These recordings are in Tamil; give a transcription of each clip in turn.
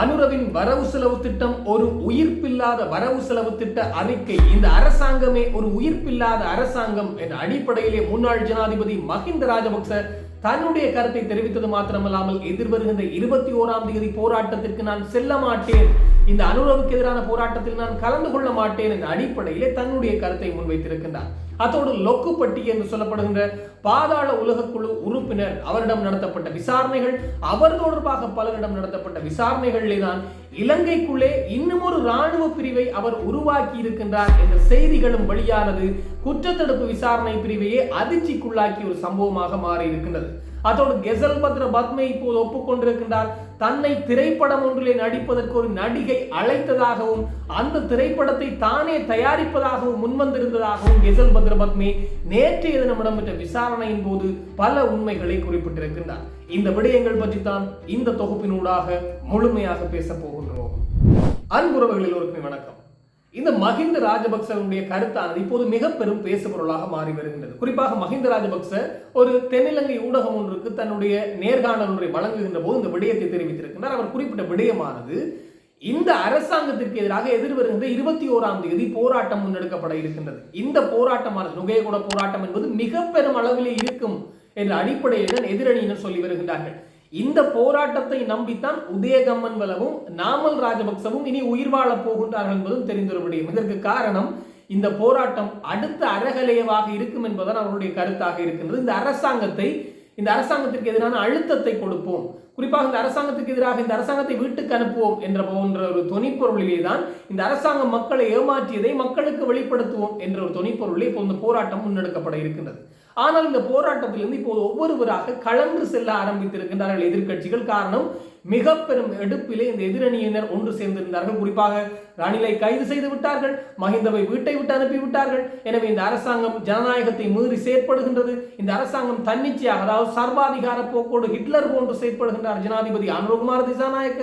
அனுரவின் வரவு செலவு திட்டம் ஒரு உயிர்ப்பில்லாத வரவு செலவு திட்ட அறிக்கை. இந்த அரசாங்கமே ஒரு உயிர்ப்பில்லாத அரசாங்கம் என்ற அடிப்படையிலே முன்னாள் ஜனாதிபதி மஹிந்த ராஜபக்ச தன்னுடைய கருத்தை தெரிவித்தது மாத்திரமல்லாமல் எதிர்வருகின்ற இருபத்தி ஓராம் தேதி போராட்டத்திற்கு நான் செல்ல மாட்டேன். இந்த அனுரவுக்கு எதிரான போராட்டத்தில் நான் கலந்து கொள்ள மாட்டேன் என்ற அடிப்படையிலே தன்னுடைய கருத்தை முன்வைத்திருக்கின்றார். அத்தோடு லொக்குப்பட்டி என்று சொல்லப்படுகின்ற பாதாள உலகக்குழு உறுப்பினர் அவரிடம் நடத்தப்பட்ட விசாரணைகள் அவர் தொடர்பாக பலரிடம் நடத்தப்பட்ட விசாரணைகளிலே தான் இலங்கைக்குள்ளே இன்னும் ஒரு இராணுவ பிரிவை அவர் உருவாக்கி இருக்கின்றார் என்ற செய்திகளும் வெளியானது குற்றத்தடுப்பு விசாரணை பிரிவையே அதிர்ச்சிக்குள்ளாக்கிய ஒரு சம்பவமாக மாறி இருக்கின்றது அதோடு கெசல் பத்ர பத்மை இப்போது ஒப்புக்கொண்டிருக்கின்றார். தன்னை திரைப்படம் ஒன்றிலே நடிப்பதற்கு ஒரு நடிகை அழைத்ததாகவும் அந்த திரைப்படத்தை தானே தயாரிப்பதாகவும் முன்வந்திருந்ததாகவும் கெசல் பத்ரபத்மே நேற்றைய தினம் இடம்பெற்ற விசாரணையின் போது பல உண்மைகளை குறிப்பிட்டிருக்கின்றார். இந்த விடயங்கள் பற்றி தான் இந்த தொகுப்பினூடாக முழுமையாக பேச போகின்றோம். அன்புறவர்களில் ஒருமை வணக்கம். இந்த மஹிந்த ராஜபக்சனுடைய கருத்தானது இப்போது மிக பெரும் பேசுபொருளாக மாறி வருகின்றது. குறிப்பாக மஹிந்த ராஜபக்ச ஒரு தென்னிலங்கை ஊடகம் ஒன்றுக்கு தன்னுடைய நேர்காணல் ஒன்றை வழங்குகின்ற போது இந்த விடயத்தை தெரிவித்திருக்கின்றார். அவர் குறிப்பிட்ட விடயமானது இந்த அரசாங்கத்திற்கு எதிராக எதிர்வருகின்ற இருபத்தி ஓராம் தேதி போராட்டம் முன்னெடுக்கப்பட இருக்கின்றது. இந்த போராட்டமானது நுகையகுட போராட்டம் என்பது மிக பெரும் அளவிலே இருக்கும் என்ற அடிப்படையில் எதிரணியினர் சொல்லி வருகின்றார்கள். இந்த போராட்டத்தை நம்பித்தான் உதயகம்மன் வலவும் நாமல் ராஜபக்சவும் இனி உயிர் வாழப் போகின்றார்கள் என்பதும் தெரிந்தொரு முடியும் இதற்கு காரணம் இந்த போராட்டம் அடுத்த அறகலையவாக இருக்கும் என்பதுதான் அவருடைய கருத்தாக இருக்கின்றது. இந்த அரசாங்கத்தை இந்த அரசாங்கத்திற்கு எதிரான அழுத்தத்தை கொடுப்போம். குறிப்பாக இந்த அரசாங்கத்துக்கு எதிராக இந்த அரசாங்கத்தை வீட்டுக்கு அனுப்புவோம் என்ற போன்ற ஒரு துணிப்பொருளிலே தான் இந்த அரசாங்கம் மக்களை ஏமாற்றியதை மக்களுக்கு வெளிப்படுத்துவோம் என்ற ஒரு துணிப்பொருளில் இப்போ இந்த போராட்டம் முன்னெடுக்கப்பட இருக்கின்றது. ஆனால் இந்த போராட்டத்திலிருந்து இப்போது ஒவ்வொருவராக கலந்து செல்ல ஆரம்பித்திருக்கின்றார்கள் எதிர்க்கட்சிகள். காரணம் மிக பெரும் எடுப்பிலே இந்த எதிரணியினர் ஒன்று சேர்ந்திருந்தார்கள். குறிப்பாக ரணிலை கைது செய்து விட்டார்கள் மஹிந்தவை வீட்டை விட்டு அனுப்பிவிட்டார்கள் எனவே இந்த அரசாங்கம் ஜனநாயகத்தை மீறி செயற்படுகின்றது. இந்த அரசாங்கம் தன்னிச்சையாக அதாவது சர்வாதிகார போக்கோடு ஹிட்லர் போன்று செயற்படுகின்றார் ஜனாதிபதி அனுரகுமார் திசாநாயக்க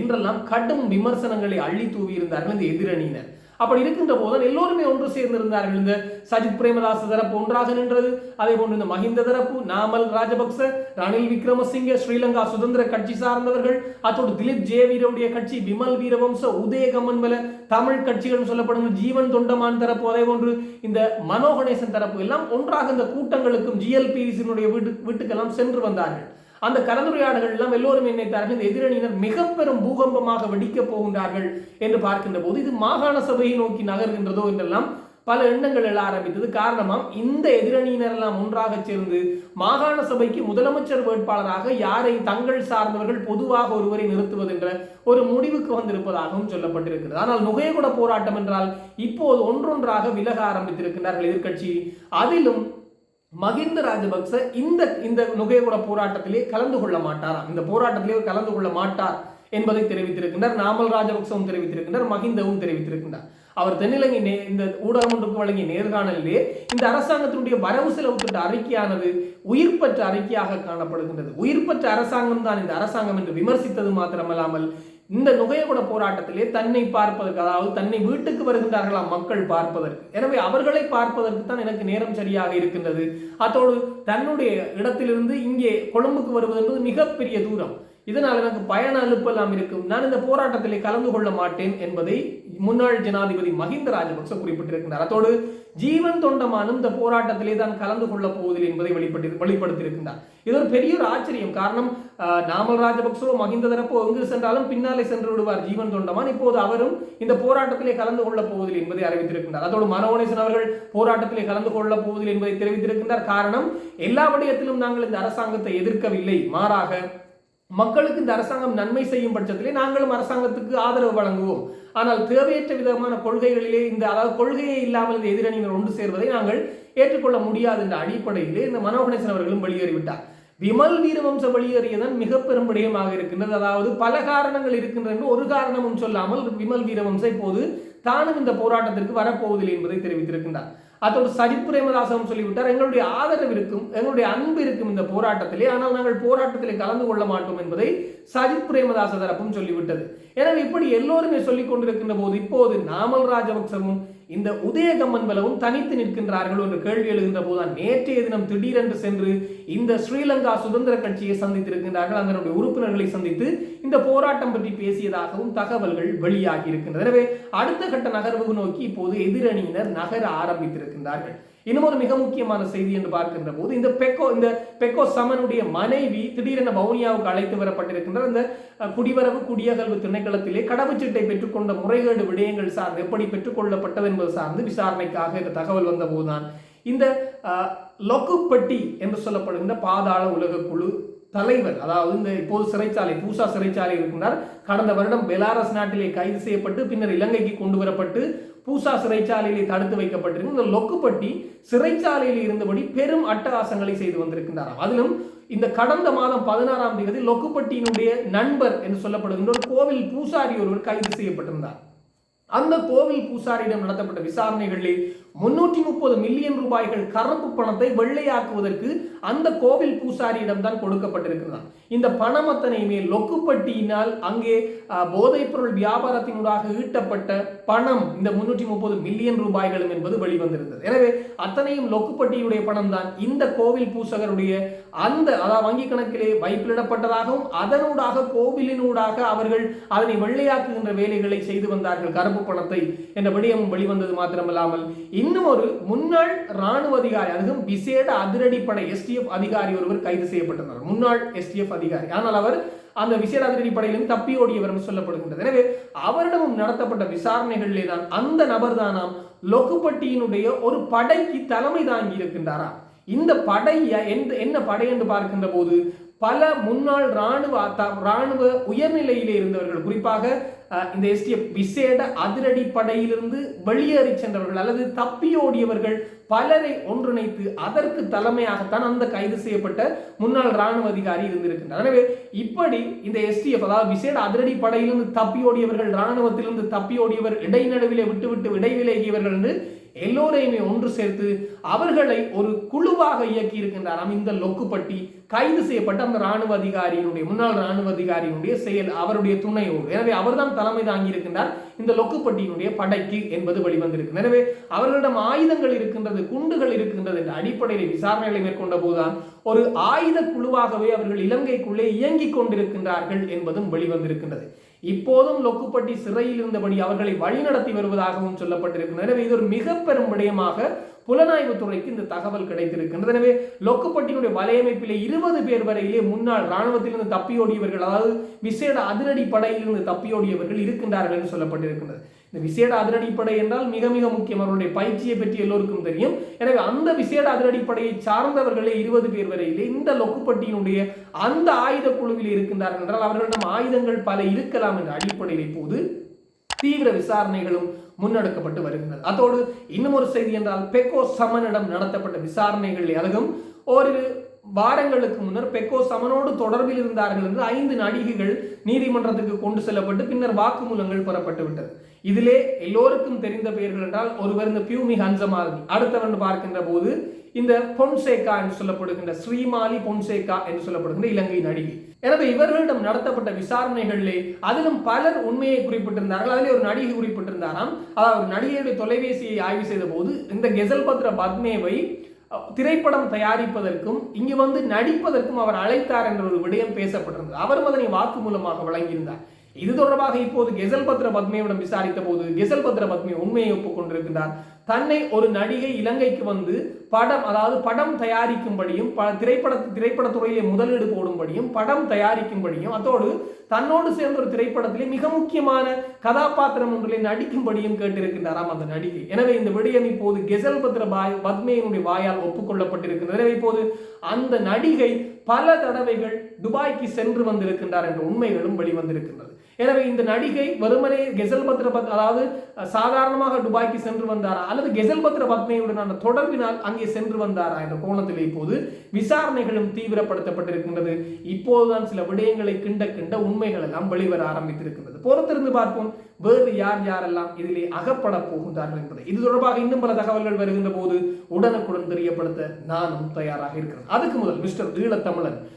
என்றெல்லாம் கடும் விமர்சனங்களை அள்ளி தூவி இருந்தார்கள் இந்த எதிரணியினர். அப்படி இருக்கின்ற போது எல்லோருமே ஒன்று சேர்ந்திருந்தார்கள். இந்த சஜித் பிரேமதாச தரப்பு ஒன்றாக நின்றது. அதே போன்று இந்த மஹிந்த தரப்பு நாமல் ராஜபக்ச ரணில் விக்ரமசிங்க ஸ்ரீலங்கா சுதந்திர கட்சி சார்ந்தவர்கள் அத்தோடு திலீப் ஜே வீரவுடைய கட்சி விமல் வீரவம்ச உதயகமன்மல தமிழ் கட்சிகள் சொல்லப்படும் ஜீவன் தொண்டமான் தரப்பு அதே போன்று இந்த மனோகணேசன் தரப்பு எல்லாம் ஒன்றாக இந்த கூட்டங்களுக்கும் ஜிஎல்பிசினுடைய வீட்டு வீட்டுக்கெல்லாம் சென்று வந்தார்கள். அந்த கலந்துரையாடல்கள் எல்லாம் எல்லோரும் நினைத்தார்கள் இந்த எதிரணியினர் மிக பெரும் பூகம்பமாக வெடிக்கப் போகின்றார்கள் என்று பார்க்கின்ற போது இது மாகாண சபையை நோக்கி நகர்கின்றதோ என்றெல்லாம் பல எண்ணங்கள் எழ ஆரம்பித்தது. காரணமாம் இந்த எதிரணியினரெல்லாம் ஒன்றாக சேர்ந்து மாகாண சபைக்கு முதலமைச்சர் வேட்பாளராக யாரை தங்கள் சார்ந்தவர்கள் பொதுவாக ஒருவரை நிறுத்துவது என்ற ஒரு முடிவுக்கு வந்திருப்பதாகவும் சொல்லப்பட்டிருக்கிறது. ஆனால் நுகையகுட போராட்டம் என்றால் இப்போது ஒன்றொன்றாக விலக ஆரம்பித்திருக்கிறார்கள் எதிர்க்கட்சி. அதிலும் மகிந்த ராஜபக்ச இந்த இந்த நுகையகுட போராட்டத்திலே கலந்து கொள்ள மாட்டாராம் இந்த போராட்டத்திலே கலந்து கொள்ள மாட்டார் என்பதை தெரிவித்திருக்கின்றார். நாமல் ராஜபக்சவும் தெரிவித்திருக்கின்றார் மகிந்தவும் தெரிவித்திருக்கின்றார். அவர் தென்னிலங்கை நே இந்த ஊடகம் ஒன்றுக்கு வழங்கிய நேர்காணலிலே இந்த அரசாங்கத்தினுடைய வரவு செலவு திட்ட அறிக்கையானது உயிர்ப்பற்ற அறிக்கையாக காணப்படுகின்றது. உயிர்ப்பற்ற அரசாங்கம் தான் இந்த அரசாங்கம் என்று விமர்சித்தது மாத்திரமல்லாமல் இந்த நுகையகுட போராட்டத்திலே தன்னை பார்ப்பதற்கு அதாவது தன்னை வீட்டுக்கு வருகின்றார்களாம் மக்கள் பார்ப்பதற்கு. எனவே அவர்களை பார்ப்பதற்கு தான் எனக்கு நேரம் சரியாக இருக்கின்றது. அத்தோடு தன்னுடைய இடத்திலிருந்து இங்கே கொழும்புக்கு வருவது என்பது மிகப்பெரிய தூரம். இதனால் எனக்கு பயண அலுப்பெல்லாம் இருக்கும். நான் இந்த போராட்டத்திலே கலந்து கொள்ள மாட்டேன் என்பதை முன்னாள் ஜனாதிபதி மஹிந்த ராஜபக்ச குறிப்பிட்டிருக்கின்றார் அத்தோடு ஜீவன் தொண்டமானும் இந்த போராட்டத்திலே தான் கலந்து கொள்ள போவதில்லை என்பதை வெளிப்பட்டு வெளிப்படுத்தியிருக்கின்றார் இது ஒரு பெரிய ஒரு ஆச்சரியம். காரணம் நாமல் ராஜபக்சோ மஹிந்த தரப்போ எங்கு சென்றாலும் பின்னாலே சென்று விடுவார் ஜீவன் தொண்டமான் இப்போது அவரும் இந்த போராட்டத்திலே கலந்து கொள்ளப் போவதில்லை என்பதை அறிவித்திருக்கின்றார் அதோடு மனோகணேசன் அவர்கள் போராட்டத்திலே கலந்து கொள்ள போவதில்லை என்பதை தெரிவித்திருக்கின்றார் காரணம் எல்லா விடயத்திலும் நாங்கள் இந்த அரசாங்கத்தை எதிர்க்கவில்லை. மாறாக மக்களுக்கு இந்த அரசாங்கம் நன்மை செய்யும் பட்சத்திலே நாங்களும் அரசாங்கத்துக்கு ஆதரவு வழங்குவோம். ஆனால் தேவையற்ற விதமான கொள்கைகளிலே இந்த அதாவது கொள்கையே இல்லாமல் இந்த எதிரணியினர் ஒன்று சேர்வதை நாங்கள் ஏற்றுக்கொள்ள முடியாது என்ற அடிப்படையிலே இந்த மனோகணேசன் அவர்களும் வெளியேறிவிட்டார். விமல் வீரவம்ச வெளியேறியதன் மிக பெரும் விடயமாக இருக்கின்றது. அதாவது பல காரணங்கள் இருக்கின்றன ஒரு காரணமும் சொல்லாமல் விமல் வீரவம்ச இப்போது தானும் இந்த போராட்டத்திற்கு வரப்போவதில்லை என்பதை தெரிவித்திருக்கின்றார். அதோடு சஜித் பிரேமதாசம் சொல்லிவிட்டார் எங்களுடைய ஆதரவு இருக்கும் எங்களுடைய அன்பு இருக்கும் இந்த போராட்டத்திலே ஆனால் நாங்கள் போராட்டத்திலே கலந்து கொள்ள மாட்டோம் என்பதை சஜித் பிரேமதாச தரப்பும் சொல்லிவிட்டது. எனவே இப்படி எல்லோருமே சொல்லிக் கொண்டிருக்கின்ற போது இப்போது நாமல் ராஜபக்சவும் இந்த உதயகம்மன் பலவும் தனித்து நிற்கின்றார்கள் என்ற கேள்வி எழுகின்ற போதுதான் நேற்றைய தினம் திடீரென்று சென்று இந்த ஸ்ரீலங்கா சுதந்திர கட்சியை சந்தித்திருக்கின்றார்கள். அதனுடைய உறுப்பினர்களை சந்தித்து இந்த போராட்டம் பற்றி பேசியதாகவும் தகவல்கள் வெளியாகி இருக்கின்றன. எனவே அடுத்த கட்ட நகர்வு நோக்கி இப்போது எதிரணியினர் நகர ஆரம்பித்திருக்கின்றார்கள். இன்னும் ஒரு மிக முக்கியமான செய்தி என்று பார்க்கின்ற போது இந்த பெக்கோ இந்த பெக்கோ சமனுடைய மனைவி திடீரென வவுனியாவுக்கு அழைத்து வரப்பட்டிருக்கின்ற இந்த குடிவரவு குடியகல்வு திணைக்களத்திலே கடவுச்சீட்டை பெற்றுக்கொண்ட முறைகேடு விடயங்கள் சார்ந்து எப்படி பெற்றுக்கொள்ளப்பட்டது என்பது சார்ந்து விசாரணைக்காக இந்த தகவல் வந்த போதுதான் இந்த லொக்குப்பட்டி என்று சொல்லப்படுகின்ற பாதாள உலக குழு தலைவர் அதாவது இந்த இப்போது சிறைச்சாலை பூசா சிறைச்சாலை இருக்கின்றார். கடந்த வருடம் பெலாரஸ் நாட்டிலே கைது செய்யப்பட்டு பின்னர் இலங்கைக்கு கொண்டு வரப்பட்டு பூசா சிறைச்சாலையிலே தடுத்து வைக்கப்பட்டிருக்கும். இந்த லொக்குப்பட்டி சிறைச்சாலையில் இருந்தபடி பெரும் அட்டகாசங்களை செய்து வந்திருக்கின்றாராம் அதிலும் இந்த கடந்த மாதம் பதினாறாம் தேதி லொக்குப்பட்டியினுடைய நண்பர் என்று சொல்லப்படுகின்ற ஒரு கோவில் பூசாரி ஒருவர் கைது செய்யப்பட்டிருந்தார். அந்த கோவில் பூசாரியிடம் நடத்தப்பட்ட விசாரணைகளில் முன்னூற்றி முப்பது மில்லியன் ரூபாய்கள் கருப்பு பணத்தை வெள்ளையாக்குவதற்கு அந்த கோவில் பூசாரியிடம் தான் கொடுக்கப்பட்டிருக்கிறார் இந்த பணம் அத்தனையுமே லொக்குப்பட்டியினால் அங்கே போதைப்பொருள் வியாபாரத்தினூடாக ஈட்டப்பட்ட பணம் இந்த முன்னூற்றி முப்பது மில்லியன் ரூபாய்களும் என்பது வெளிவந்திருந்தது. எனவே அத்தனையும் லொக்குப்பட்டியுடைய பணம் தான் இந்த கோவில் பூசகருடைய அந்த அதாவது வங்கி கணக்கிலே வைப்பிலிடப்பட்டதாகவும் அதனூடாக கோவிலினூடாக அவர்கள் அதனை வெள்ளையாக்குகின்ற வேலைகளை செய்து வந்தார்கள். கருப்பு பணத்தை என்ற விடயமும் வெளிவந்தது மாத்திரமல்லாமல் இன்னும் ஒரு முன்னாள் ராணுவ அதிகாரி அதுவும் விசேட அதிரடிப்படை எஸ்டிஎஃப் அதிகாரி ஒருவர் கைது செய்யப்பட்டிருந்தார். முன்னாள் எஸ்டிஎஃப் அதிகாரி. ஆனால் அவர் அந்த விசேட அதிரடிப்படையிலும் தப்பி ஓடியவர் சொல்லப்படுகின்றது. எனவே அவரிடமும் நடத்தப்பட்ட விசாரணைகளிலே தான் அந்த நபர் தானாம் லொக்குப்பட்டியினுடைய ஒரு படைக்கு தலைமை தாங்கி இருக்கின்றாரா? இந்த படை எந்த- என்ன படை என்று பார்க்கின்ற போது பல முன்னாள் ராணுவ த- ராணுவ உயர்நிலையிலே இருந்தவர்கள் குறிப்பாக இந்த எஸ்டிஎஃப் விசேட அதிரடி படையிலிருந்து வெளியேறி சென்றவர்கள் அல்லது தப்பியோடியவர்கள் பலரை ஒன்றிணைத்து அதற்கு தலைமையாகத்தான் அந்த கைது செய்யப்பட்ட முன்னாள் ராணுவ அதிகாரி இருந்திருக்கின்றார். எனவே இப்படி இந்த எஸ்டிஎஃப் அதாவது விசேட அதிரடி படையிலிருந்து தப்பியோடியவர்கள் ராணுவத்திலிருந்து தப்பியோடியவர் இடைநடுவிலே விட்டுவிட்டு இடைவிலகியவர்கள் என்று எல்லோரையுமே ஒன்று சேர்த்து அவர்களை ஒரு குழுவாக இயக்கி இருக்கின்றாராம் இந்த லொக்குப்பட்டி கைது செய்யப்பட்ட அந்த ராணுவ அதிகாரியினுடைய முன்னாள் ராணுவ அதிகாரியினுடைய செயல் அவருடைய துணையோடு. எனவே அவர்தான் தலைமை தாங்கி இருக்கின்றார் இந்த லொக்குப்பட்டியினுடைய படைக்கு என்பது வெளிவந்திருக்கு எனவே அவர்களிடம் ஆயுதங்கள் இருக்கின்றது குண்டுகள் இருக்கின்றது என்ற அடிப்படையில் விசாரணைகளை மேற்கொண்ட போதுதான் ஒரு ஆயுத குழுவாகவே அவர்கள் இலங்கைக்குள்ளே இயங்கிக் கொண்டிருக்கின்றார்கள் என்பதும் வெளிவந்திருக்கின்றது. இப்போதும் லொக்குப்பட்டி சிறையில் இருந்தபடி அவர்களை வழிநடத்தி வருவதாகவும் சொல்லப்பட்டிருக்கிறது. எனவே இது ஒரு மிக பெரும் விடயமாக புலனாய்வு துறைக்கு இந்த தகவல் கிடைத்திருக்கின்றது. எனவே லொக்குப்பட்டியினுடைய வலையமைப்பிலே இருபது பேர் வரையிலே முன்னாள் ராணுவத்திலிருந்து தப்பியோடியவர்கள் அதாவது விசேட அதிரடி படையிலிருந்து தப்பியோடியவர்கள் இருக்கின்றார்கள் என்று சொல்லப்பட்டிருக்கின்றது. இந்த விசேட அதிரடிப்படை என்றால் மிக மிக முக்கியம். அவர்களுடைய பயிற்சியை பற்றி எல்லோருக்கும் தெரியும். எனவே அந்த விசேட அதிரடிப்படையை சார்ந்தவர்களே இருபது பேர் வரையிலே இந்த லொக்குப்பட்டியினுடைய அந்த ஆயுத குழுவில் இருக்கின்றார்கள் என்றால் அவர்களிடம் ஆயுதங்கள் பல இருக்கலாம் என்ற அடிப்படையில் இப்போது தீவிர விசாரணைகளும் முன்னெடுக்கப்பட்டு வருகின்றன. அதோடு இன்னும் ஒரு செய்தி என்றால் பெக்கோ சமனிடம் நடத்தப்பட்ட விசாரணைகளில் அதுவும் ஓரிரு வாரங்களுக்கு முன்னர் பெக்கோ சமனோடு தொடர்பில் இருந்தார்கள் என்று ஐந்து நடிகைகள் நீதிமன்றத்துக்கு கொண்டு செல்லப்பட்டு பின்னர் வாக்குமூலங்கள் பெறப்பட்டு விட்டது. இதிலே எல்லோருக்கும் தெரிந்த பெயர்கள் என்றால் ஒருவர் இந்த பியூமி ஹன்சமாலினி அடுத்தவன் பார்க்கின்ற போது இந்த பொன்சேகா என்று சொல்லப்படுகின்ற ஸ்ரீமாலி பொன்சேகா என்று சொல்லப்படுகின்ற இலங்கை நடிகை. எனவே இவர்களிடம் நடத்தப்பட்ட விசாரணைகளிலே அதிலும் பலர் உண்மையை குறிப்பிட்டிருந்தார்கள். அதிலே ஒரு நடிகை குறிப்பிட்டிருந்தாராம். அதாவது ஒரு நடிகையுடைய தொலைபேசியை ஆய்வு செய்த போது இந்த கெசல் பத்ர பத்மேவை திரைப்படம் தயாரிப்பதற்கும் இங்கு வந்து நடிப்பதற்கும் அவர் அழைத்தார் என்ற ஒரு விடயம் பேசப்பட்டிருந்தது. அவரும் அதனை வாக்குமூலமாக வழங்கியிருந்தார். இது தொடர்பாக இப்போது கெசல் பத்ர பத்மேவிடம் விசாரித்த போது கெசல் பத்ர பத்மே உண்மையை ஒப்புக்கொண்டிருக்கின்றார். தன்னை ஒரு நடிகை இலங்கைக்கு வந்து படம் அதாவது படம் தயாரிக்கும்படியும் ப திரைப்பட திரைப்படத்துறையிலே முதலீடு போடும்படியும் படம் தயாரிக்கும்படியும் அதோடு தன்னோடு சேர்ந்த ஒரு திரைப்படத்திலே மிக முக்கியமான கதாபாத்திரம் ஒன்றிலே நடிக்கும்படியும் கேட்டிருக்கின்றாராம் அந்த நடிகை. எனவே இந்த விடயம் இப்போது கெசல் பத்ர பாய் பத்மேயினுடைய வாயால் ஒப்புக்கொள்ளப்பட்டிருக்கிறது. எனவே இப்போது அந்த நடிகை பல தடவைகள் துபாய்க்கு சென்று வந்திருக்கின்றார் என்ற உண்மைகளும் வெளிவந்திருக்கின்றது. எனவே இந்த நடிகை வெறுமனே கெசல் பத்ர பத் அதாவது சாதாரணமாக துபாய்க்கு சென்று வந்தாரா? அல்லது கெசல் பத்ர பத்மையுடனான தொடர்பினால் அங்கே சென்று வந்தாரா என்ற கோணத்தில் இப்போது விசாரணைகளும் தீவிரப்படுத்தப்பட்டிருக்கின்றது. இப்போதுதான் சில விடயங்களை கிண்ட கிண்ட உண்மைகள் எல்லாம் வெளிவர ஆரம்பித்திருக்கின்றது. பொறுத்திருந்து பார்ப்போம் வேறு யார் யாரெல்லாம் இதிலே அகப்பட போகின்றார்கள் என்பதை. இது தொடர்பாக இன்னும் பல தகவல்கள் வருகின்ற போது உடனுக்குடன் தெரியப்படுத்த நானும் தயாராக இருக்கிறேன். அதுக்கு முதல் மிஸ்டர் ஈழத்தமிழன்